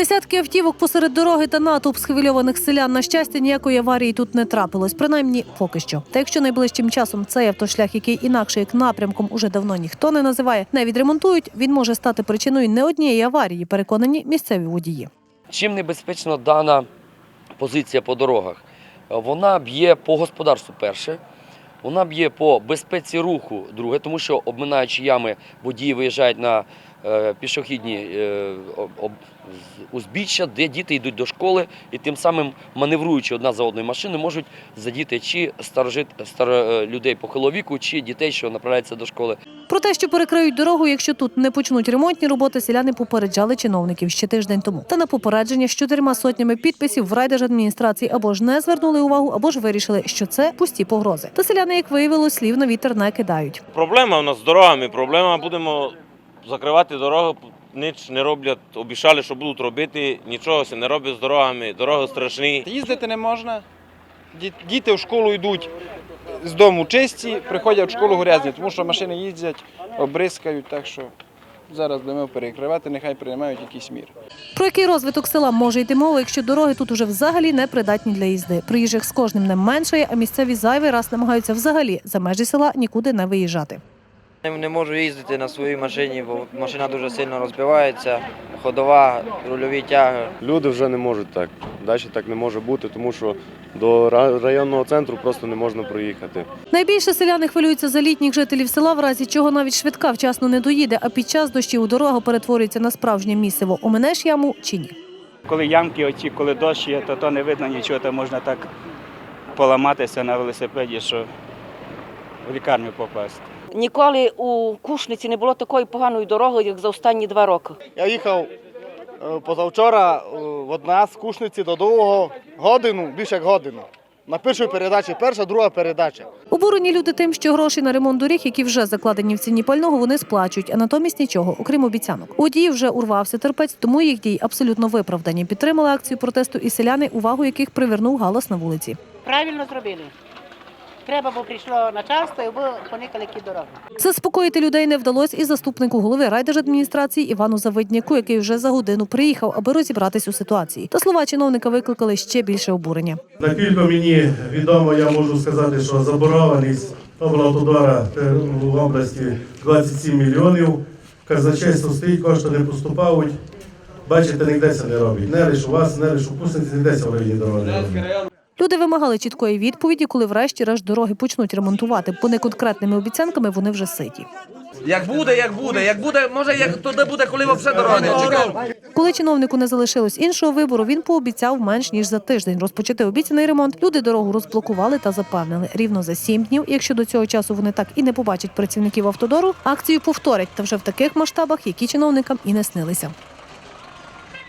Десятки автівок посеред дороги та натовп схвильованих селян. На щастя, ніякої аварії тут не трапилось, принаймні поки що. Та якщо найближчим часом цей автошлях, який інакше як напрямком уже давно ніхто не називає, не відремонтують, він може стати причиною не однієї аварії, переконані місцеві водії. Чим небезпечна дана позиція по дорогах? Вона б'є по господарству перше, вона б'є по безпеці руху друге, тому що обминаючи ями, водії виїжджають на пішохідні е, об- об- узбіччя, де діти йдуть до школи, і тим самим маневруючи одна за одною машини, можуть задіти чи старожит, стар, е, людей похилого віку, чи дітей, що направляються до школи. Про те, що перекриють дорогу, якщо тут не почнуть ремонтні роботи, селяни попереджали чиновників ще тиждень тому. Та на попередження з чотирма сотнями підписів в райдержадміністрації або ж не звернули увагу, або ж вирішили, що це пусті погрози. Та селяни, як виявилось, слів на вітер не кидають. Проблема у нас з дорогами. Проблема будемо закривати дороги, ніч не роблять. Обіцяли, що будуть робити, нічого не робить з дорогами. Дороги страшні. Їздити не можна. Діти в школу йдуть з дому чисті, приходять в школу грязні, тому що машини їздять, обризкають, так що зараз будемо перекривати, нехай приймають якісь міри. Про який розвиток села може йти мова, якщо дороги тут уже взагалі не придатні для їзди. Приїжджих з кожним не меншає, а місцеві зайвий раз намагаються взагалі за межі села нікуди не виїжджати. Не- можу їздити на своїй машині, бо машина дуже сильно розбивається, ходова, рульові тяги. Люди вже не можуть так. Далі так не може бути, тому що до районного центру просто не можна проїхати. Найбільше селяни хвилюються за літніх жителів села, в разі чого навіть швидка вчасно не доїде, а під час дощів дорога перетворюється на справжнє місиво. Оминеш яму чи ні? коли ямки оці, коли дощ є, то, то не видно нічого, то можна так поламатися на велосипеді, що в лікарню попасти. Ніколи у Кушниці не було такої поганої дороги, як за останні два роки. Я їхав е, позавчора е, від нас з Кушниці до Довгого годину, більше як годину. На першій передачі перша, друга передача. Обурені люди тим, що гроші на ремонт доріг, які вже закладені в ціні пального, вони сплачують, а натомість нічого, окрім обіцянок. У вже урвався терпець, тому їх дії абсолютно виправдані. Підтримали акцію протесту і селяни, увагу яких привернув галас на вулиці. Правильно зробили. Треба, бо прийшло начальство, і ви поникали ті дороги. Заспокоїти людей не вдалося і заступнику голови райдержадміністрації Івану Завидняку, який вже за годину приїхав, аби розібратись у ситуації. Та слова чиновника викликали ще більше обурення. Наскільки мені відомо, я можу сказати, що заборгованість облавтодора в області 27 мільйонів. Казначейство стоїть, кошти не поступають. Бачите, ніде це не робить. Не лише у вас, не лише у Кусниці, ніде це в районі дороги. Люди вимагали чіткої відповіді, коли врешті-решт дороги почнуть ремонтувати. По неконкретними обіцянками вони вже ситі. Як буде, як буде, як буде, може як туди буде, коли взагалі дороги не. Коли чиновнику не залишилось іншого вибору, він пообіцяв менш ніж за тиждень розпочати обіцяний ремонт. Люди дорогу розблокували та запевнили. Рівно за сім днів, якщо до цього часу вони так і не побачать працівників автодору, акцію повторять та вже в таких масштабах, які чиновникам і не снилися.